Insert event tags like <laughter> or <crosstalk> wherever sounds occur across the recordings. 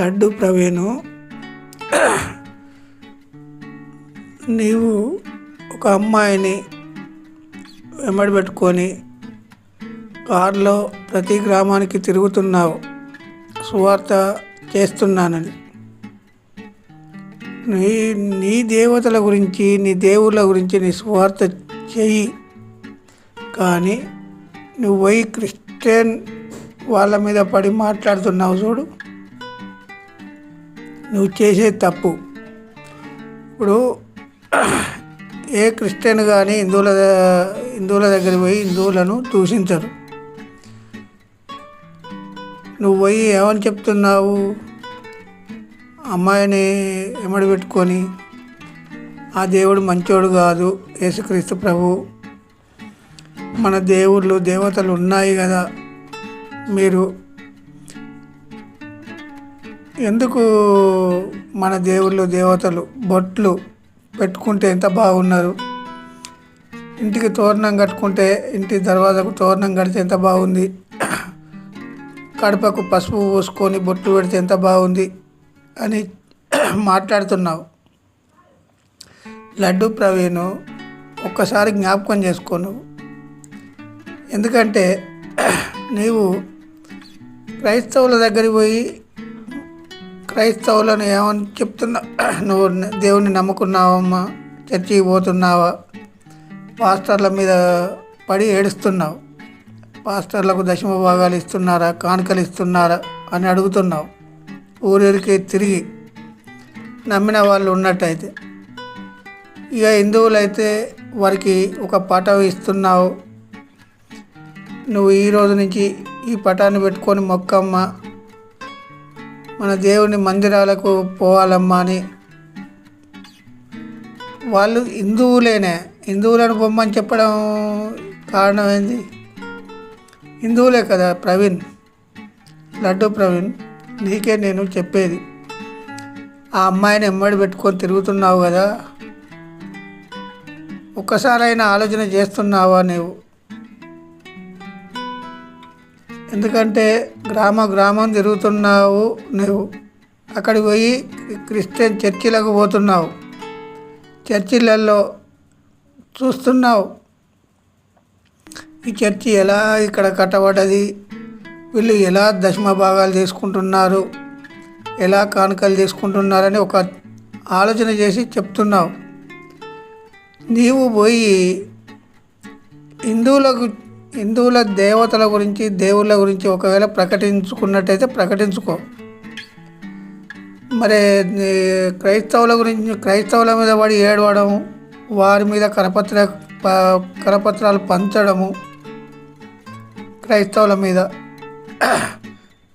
లడ్డు ప్రవీణు. నీవు ఒక అమ్మాయిని వెంబడి పెట్టుకొని కారులో ప్రతి గ్రామానికి తిరుగుతున్నావు. సువార్త చేస్తున్నానని. నీ నీ దేవతల గురించి నీ దేవుళ్ళ గురించి నీ సువార్త చెయ్యి. కానీ నువ్వు పోయి క్రిస్టియన్ వాళ్ళ మీద పడి మాట్లాడుతున్నావు చూడు. నువ్వు చేసే తప్పు. ఇప్పుడు ఏ క్రిస్టియన్ కానీ హిందువుల హిందువుల దగ్గర పోయి హిందువులను దూషించరు. నువ్వు పోయి ఏమని చెప్తున్నావు? అమ్మాయిని ఎమడి పెట్టుకొని ఆ దేవుడు మంచోడు కాదు యేసుక్రీస్తు ప్రభు. మన దేవుళ్ళు దేవతలు ఉన్నాయి కదా మీరు ఎందుకు మన దేవుళ్ళు దేవతలు బొట్లు పెట్టుకుంటే ఎంత బాగున్నారు? ఇంటికి తోరణం కట్టుకుంటే ఇంటి దర్వాజకు తోరణం కడితే ఎంత బాగుంది? కడపకు పసుపు పోసుకొని బొట్లు పెడితే ఎంత బాగుంది? అని మాట్లాడుతున్నావు. లడ్డు ప్రవీణ్ ఒక్కసారి జ్ఞాపకం చేసుకోను ఎందుకంటే నీవు క్రైస్తవుల దగ్గరికి పోయి క్రైస్తవులను ఏమని చెప్తున్నా? నువ్వు దేవుని నమ్ముకున్నావమ్మా? చర్చికి పోతున్నావా? పాస్టర్ల మీద పడి ఏడుస్తున్నావు. పాస్టర్లకు దశమ భాగాలు ఇస్తున్నారా? కానుకలు ఇస్తున్నారా? అని అడుగుతున్నావు. ఊరికి తిరిగి నమ్మిన వాళ్ళు ఉన్నట్టయితే. ఇక హిందువులైతే వారికి ఒక పటం ఇస్తున్నావు. నువ్వు ఈ రోజు నుంచి ఈ పటాన్ని పెట్టుకొని మొక్కమ్మ. మన దేవుని మందిరాలకు పోవాలమ్మా అని. వాళ్ళు హిందువులేనే. హిందువులను బొమ్మని చెప్పడం కారణం ఏంది? హిందువులే కదా ప్రవీణ్. లడ్డు ప్రవీణ్ నీకే నేను చెప్పేది. ఆ అమ్మాయిని ఎమ్మడి పెట్టుకొని తిరుగుతున్నావు కదా. ఒక్కసారైనా ఆలోచన చేస్తున్నావా నీవు? ఎందుకంటే గ్రామ గ్రామం తిరుగుతున్నావు నువ్వు. అక్కడికి పోయి క్రిస్టియన్ చర్చిలకు పోతున్నావు. చర్చిలలో చూస్తున్నావు. ఈ చర్చి ఎలా ఇక్కడ కట్టబడ్డది? వీళ్ళు ఎలా దశమ భాగాలు తీసుకుంటున్నారు ఎలా కానుకలు తీసుకుంటున్నారని ఒక ఆలోచన చేసి చెప్తున్నావు. నీవు పోయి హిందువులకు హిందువుల దేవతల గురించి దేవుళ్ళ గురించి ఒకవేళ ప్రకటించుకున్నట్టయితే ప్రకటించుకో. మరి క్రైస్తవుల గురించి క్రైస్తవుల మీద పడి ఏడవడం వారి మీద కరపత్ర కరపత్రాలు పంచడము క్రైస్తవుల మీద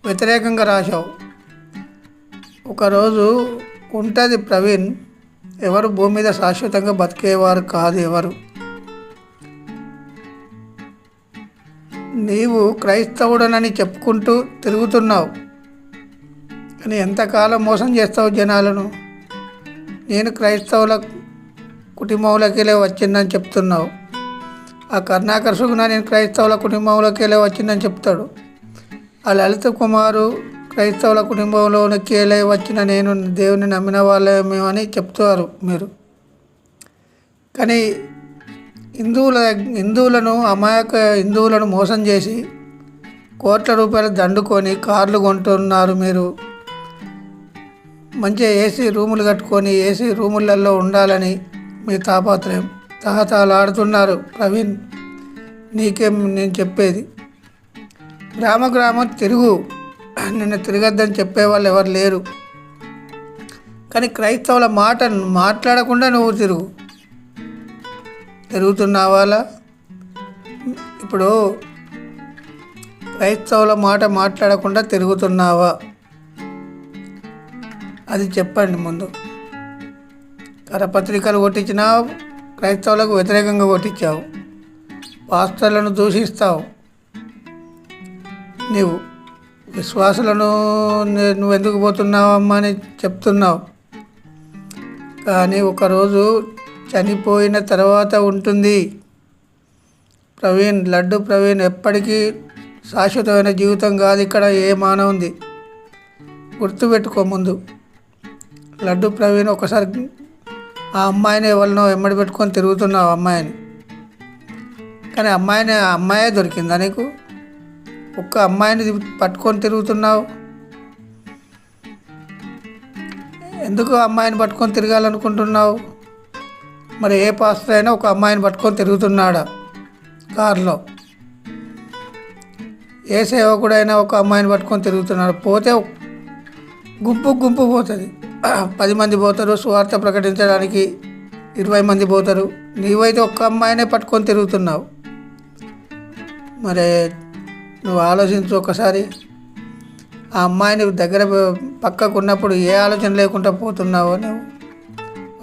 వ్యతిరేకంగా రాశావు. ఒకరోజు ఉంటుంది ప్రవీణ్ ఎవరు భూమి మీద శాశ్వతంగా బతికేవారు కాదు ఎవరు. నీవు క్రైస్తవుడనని చెప్పుకుంటూ తిరుగుతున్నావు. కానీ ఎంతకాలం మోసం చేస్తావు జనాలను? నేను క్రైస్తవుల కుటుంబంలోకెళ్ళే వచ్చిందని చెప్తున్నావు. ఆ కర్ణాకర్ సుగుణ నేను క్రైస్తవుల కుటుంబంలోకెళ్ళే వచ్చిందని చెప్తాడు. ఆ లలిత కుమారు క్రైస్తవుల కుటుంబంలోకెళ్ళే వచ్చిన నేను దేవుని నమ్మిన వాళ్ళమేమని చెప్తారు మీరు. కానీ హిందువుల హిందువులను అమాయక హిందువులను మోసం చేసి కోట్ల రూపాయలు దండుకొని కార్లు కొంటున్నారు మీరు. మంచిగా ఏసీ రూములు కట్టుకొని ఏసీ రూములలో ఉండాలని మీ తాపత్రయం. తహతలాడుతున్నారు ప్రవీణ్ నీకేం నేను చెప్పేది. గ్రామ గ్రామం తిరుగు. నిన్ను తిరగద్దని చెప్పేవాళ్ళు ఎవరు లేరు. కానీ క్రైస్తవుల మాట మాట్లాడకుండా నువ్వు తిరుగు. తిరుగుతున్నావాలా ఇప్పుడు క్రైస్తవుల మాట మాట్లాడకుండా తిరుగుతున్నావా? అది చెప్పండి ముందు. కరపత్రికలు కొట్టించినా క్రైస్తవులకు వ్యతిరేకంగా కొట్టించావు. పాస్టర్లను దూషిస్తావు. నీవు విశ్వాసులను నే- నువ్వు ఎందుకు పోతున్నావమ్మా అని చెప్తున్నావు. కానీ ఒకరోజు చనిపోయిన తర్వాత ఉంటుంది. ప్రవీణ్ లడ్డు ప్రవీణ్ ఎప్పటికీ శాశ్వతమైన జీవితం కాదు. ఇక్కడ ఏ మానవుంది గుర్తుపెట్టుకో ముందు. లడ్డు ప్రవీణ్ ఒకసారి ఆ అమ్మాయిని ఎవరినో ఎమ్మడి పెట్టుకొని తిరుగుతున్నావు అమ్మాయిని. కానీ అమ్మాయిని ఆ అమ్మాయే దొరికిందా నీకు? ఒక్క అమ్మాయిని పట్టుకొని తిరుగుతున్నావు? ఎందుకు అమ్మాయిని పట్టుకొని తిరగాలనుకుంటున్నావు? మరి ఏ పాస్టర్ అయినా ఒక అమ్మాయిని పట్టుకొని తిరుగుతున్నాడా కారులో? ఏ సేవకుడైనా ఒక అమ్మాయిని పట్టుకొని తిరుగుతున్నాడు. పోతే గుంపు గుంపు పోతుంది. <clears throat> పది మంది పోతారు స్వార్థ ప్రకటించడానికి ఇరవై మంది పోతారు. నీవైతే ఒక్క అమ్మాయినే పట్టుకొని తిరుగుతున్నావు. మరి నువ్వు ఆలోచించు ఒకసారి. ఆ అమ్మాయిని దగ్గర పక్కకు ఉన్నప్పుడు ఏ ఆలోచన లేకుండా పోతున్నావో నువ్వు.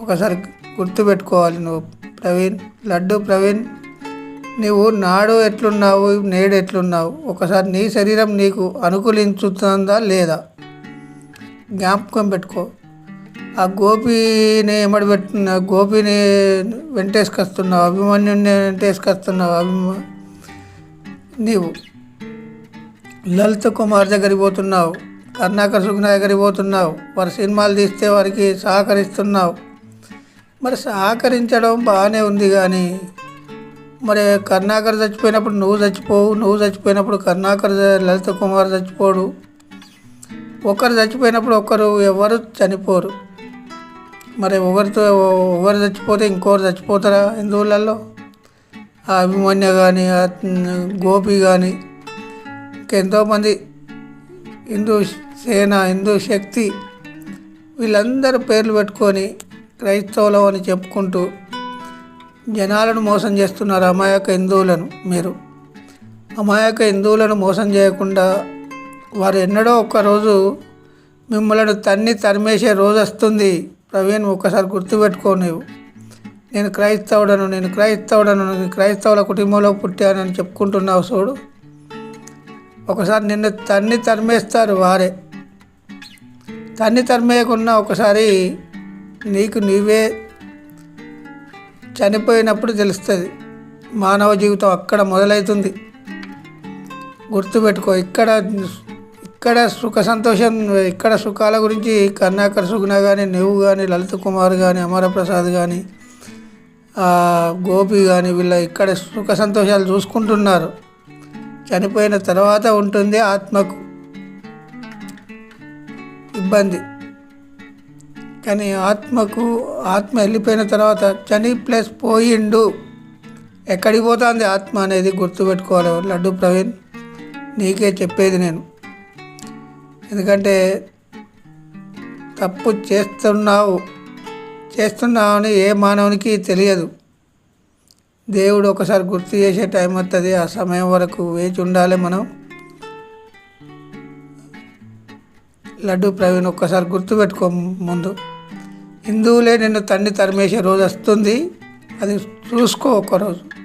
ఒకసారి గుర్తుపెట్టుకోవాలి నువ్వు. ప్రవీణ్ లడ్డు ప్రవీణ్ నువ్వు నాడు ఎట్లున్నావు నేడు ఎట్లున్నావు? ఒకసారి నీ శరీరం నీకు అనుకూలించుతుందా లేదా? జ్ఞాపకం పెట్టుకో. ఆ గోపిని ఎమ్మడి పెట్టున్న గోపిని వెంటేసుకొస్తున్నావు అభిమన్యుని వెంటేసుకొస్తున్నావు అభిమా నీవు. లలిత కుమార్ దగ్గరికి పోతున్నావు కర్ణాకర్ సుగ్న దగ్గరికి పోతున్నావు వారి సినిమాలు తీస్తే వారికి సహకరిస్తున్నావు. మరి సహకరించడం బాగానే ఉంది కానీ మరి కర్ణాకర్ చచ్చిపోయినప్పుడు నువ్వు చచ్చిపోవు నువ్వు చచ్చిపోయినప్పుడు కర్ణాకర్ లలిత కుమార్ చచ్చిపోడు. ఒకరు చచ్చిపోయినప్పుడు ఒకరు ఎవరు చనిపోరు. మరి ఒకరితో ఒకరు చచ్చిపోతే ఇంకొకరు చచ్చిపోతారా హిందువులలో? ఆ అభిమన్య కానీ ఆ గోపి కానీ ఇంకెంతోమంది హిందూ సేన హిందూ శక్తి వీళ్ళందరూ పేర్లు పెట్టుకొని క్రైస్తవులం అని చెప్పుకుంటూ జనాలను మోసం చేస్తున్నారు అమాయక హిందువులను మీరు. అమాయక హిందువులను మోసం చేయకుండా వారు ఎన్నడో ఒక్కరోజు మిమ్మల్ని తన్ని తరిమేసే రోజు వస్తుంది. ప్రవీణ్ ఒక్కసారి గుర్తుపెట్టుకో నీవు నేను క్రైస్తవుడను నేను క్రైస్తవుడను నేను క్రైస్తవుల కుటుంబంలో పుట్టానని చెప్పుకుంటున్నావు చూడు. ఒకసారి నిన్ను తన్ని తరిమేస్తారు వారే. తన్ని తరిమేయకుండా ఒకసారి నీకు నీవే చనిపోయినప్పుడు తెలుస్తుంది. మానవ జీవితం అక్కడ మొదలవుతుంది గుర్తుపెట్టుకో ఇక్కడ ఇక్కడ సుఖ సంతోషం ఇక్కడ సుఖాల గురించి కర్ణాకర్ సుగుణ కానీ నువ్వు కానీ లలిత్ కుమార్ కానీ అమరప్రసాద్ కానీ గోపి కానీ వీళ్ళ ఇక్కడ సుఖ సంతోషాలు చూసుకుంటున్నారు. చనిపోయిన తర్వాత ఉంటుంది ఆత్మకు ఇబ్బంది. కానీ ఆత్మకు ఆత్మ వెళ్ళిపోయిన తర్వాత చని ప్లస్ పోయిండు. ఎక్కడికి పోతుంది ఆత్మ అనేది గుర్తుపెట్టుకోవాలి లడ్డు ప్రవీణ్ నీకే చెప్పేది నేను. ఎందుకంటే తప్పు చేస్తున్నావు. చేస్తున్నావు అని ఏ మానవునికి తెలియదు. దేవుడు ఒకసారి గుర్తు చేసే టైం వస్తుంది ఆ సమయం వరకు వేచి ఉండాలి మనం. లడ్డు ప్రవీణ్ ఒక్కసారి గుర్తుపెట్టుకో ముందు. హిందువులే నిన్ను తండ్రి తరిమేసే రోజు వస్తుంది. అది చూసుకో ఒకరోజు